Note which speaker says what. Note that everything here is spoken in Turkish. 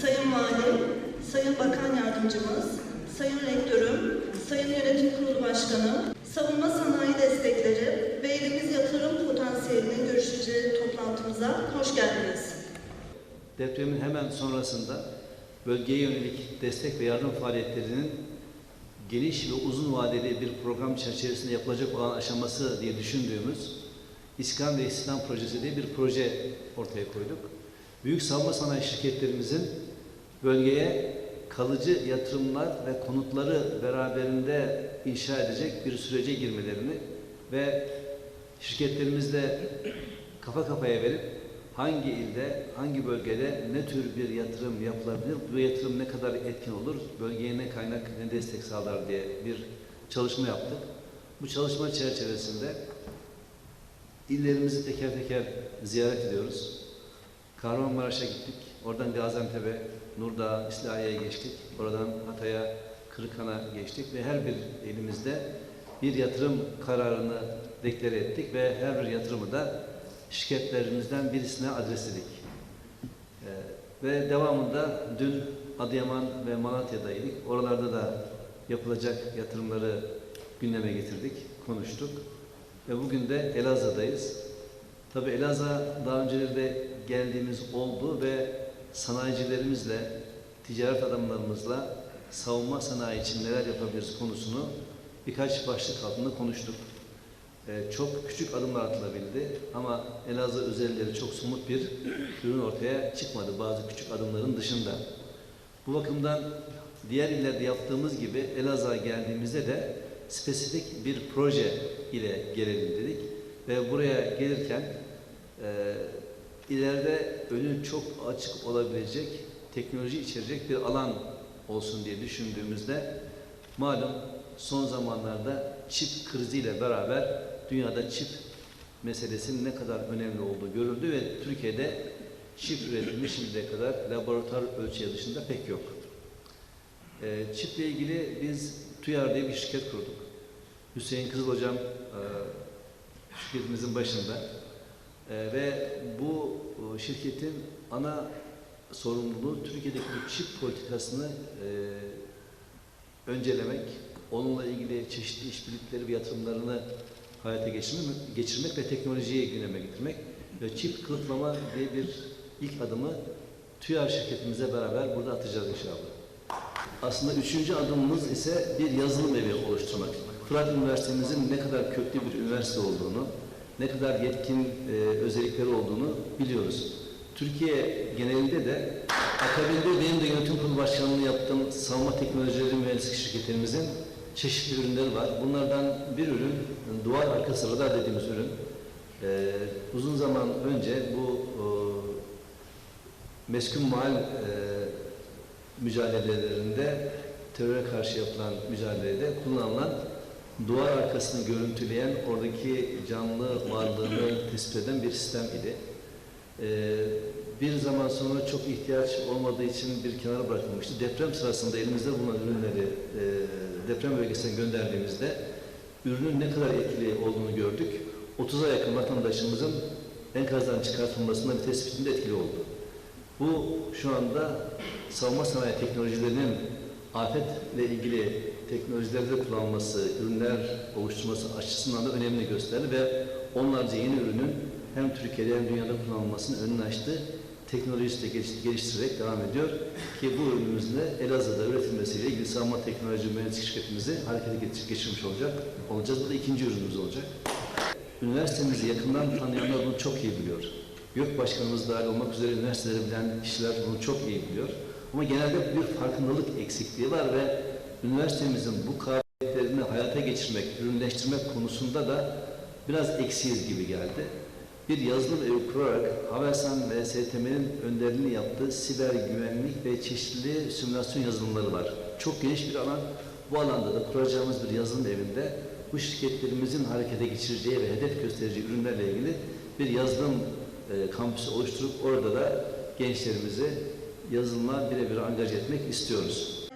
Speaker 1: Sayın Valim, Sayın Bakan Yardımcımız, Sayın Rektörüm, Sayın Yönetim Kurulu Başkanım, savunma sanayi destekleri ve ilimiz yatırım potansiyelinin görüşeceği toplantımıza hoş geldiniz.
Speaker 2: Depremin hemen sonrasında bölgeye yönelik destek ve yardım faaliyetlerinin geniş ve uzun vadeli bir program çerçevesinde yapılacak olan aşaması diye düşündüğümüz İskan ve İstihdam Projesi diye bir proje ortaya koyduk. Büyük savunma sanayi şirketlerimizin bölgeye kalıcı yatırımlar ve konutları beraberinde inşa edecek bir sürece girmelerini ve şirketlerimizle kafa kafaya verip hangi ilde, hangi bölgede ne tür bir yatırım yapılabilir, bu yatırım ne kadar etkin olur, bölgeye ne kaynak, ne destek sağlar diye bir çalışma yaptık. Bu çalışma çerçevesinde illerimizi teker teker ziyaret ediyoruz. Kahramanmaraş'a gittik, oradan Gaziantep'e, Nurdağ, İslahiye'ye geçtik, oradan Hatay'a, Kırıkhan'a geçtik ve her bir elimizde bir yatırım kararını deklare ettik ve her bir yatırımı da şirketlerimizden birisine adresledik. Ee, ve devamında dün Adıyaman ve Malatya'daydık. Oralarda da yapılacak yatırımları gündeme getirdik, konuştuk. Ve bugün de Elazığ'dayız. Tabii Elazığ'a daha önceleri de geldiğimiz oldu ve sanayicilerimizle, ticaret adamlarımızla savunma sanayi için neler yapabiliriz konusunu birkaç başlık altında konuştuk. Ee, çok küçük adımlar atılabildi ama Elazığ özellikleri çok somut bir ürün ortaya çıkmadı bazı küçük adımların dışında. Bu bakımdan diğer illerde yaptığımız gibi Elazığ'a geldiğimizde de spesifik bir proje ile gelelim dedik ve buraya gelirken e, ileride önü çok açık olabilecek, teknoloji içerecek bir alan olsun diye düşündüğümüzde malum son zamanlarda çip kriziyle beraber dünyada çip meselesinin ne kadar önemli olduğu görüldü ve Türkiye'de çip üretimi şimdiye kadar laboratuvar ölçüye dışında pek yok. E, çiple ilgili biz TÜYAR diye bir şirket kurduk. Hüseyin Kızıl Hocam e, şirketimizin başında. E, ve bu e, şirketin ana sorumluluğu Türkiye'deki bu çip politikasını e, öncelemek, onunla ilgili çeşitli işbirlikleri ve yatırımlarını hayata geçirmek, geçirmek ve teknolojiyi gündeme getirmek ve çip kılıflama diye bir ilk adımı TÜYAR şirketimize beraber burada atacağız inşallah. Aslında üçüncü adımımız ise bir yazılım evi oluşturmak. Fırat Üniversitemizin ne kadar köklü bir üniversite olduğunu, ne kadar yetkin e, özellikleri olduğunu biliyoruz. Türkiye genelinde de akabinde benim de yönetim kurulu başkanlığını yaptığım savunma teknolojileri mühendislik şirketlerimizin çeşitli ürünleri var. Bunlardan bir ürün, duvar arkası radar dediğimiz ürün. E, uzun zaman önce bu e, meskun mal e, mücadelelerinde teröre karşı yapılan mücadelede kullanılan duvar arkasını görüntüleyen oradaki canlı varlığını tespit eden bir sistem idi. Ee, bir zaman sonra çok ihtiyaç olmadığı için bir kenara bırakılmıştı. Deprem sırasında elimizde bulunan ürünleri e, deprem bölgesine gönderdiğimizde ürünün ne kadar etkili olduğunu gördük. 30'a yakın vatandaşımızın enkazdan çıkartılmasında ve tespitinde etkili oldu. Bu şu anda savunma sanayi teknolojilerinin afetle ilgili teknolojilerde kullanılması, ürünler oluşturması açısından da önemli gösterdi ve onlarca yeni ürünün hem Türkiye'de hem dünyada kullanılmasının önünü açtı. Teknolojisi de geliş- geliştirerek devam ediyor ki bu ürünümüzle Elazığ'da üretilmesiyle ilgili savunma teknoloji mühendislik şirketimizi harekete geçirmiş olacak olacağız. Bu da ikinci ürünümüz olacak. Üniversitemizi yakından tanıyanlar bunu çok iyi biliyor. YÖK Başkanımız dahil olmak üzere üniversiteleri bilen kişiler bunu çok iyi biliyor. Ama genelde bir farkındalık eksikliği var ve üniversitemizin bu kabiliyetlerini hayata geçirmek, ürünleştirmek konusunda da biraz eksiyiz gibi geldi. Bir yazılım evi kurarak Havelsan ve STM'nin önderliğini yaptığı siber güvenlik ve çeşitli simülasyon yazılımları var. Çok geniş bir alan. Bu alanda da kuracağımız bir yazılım evinde bu şirketlerimizin harekete geçireceği ve hedef göstereceği ürünlerle ilgili bir yazılım e, kampüsü oluşturup orada da gençlerimizi yazılıma birebir angaj etmek istiyoruz.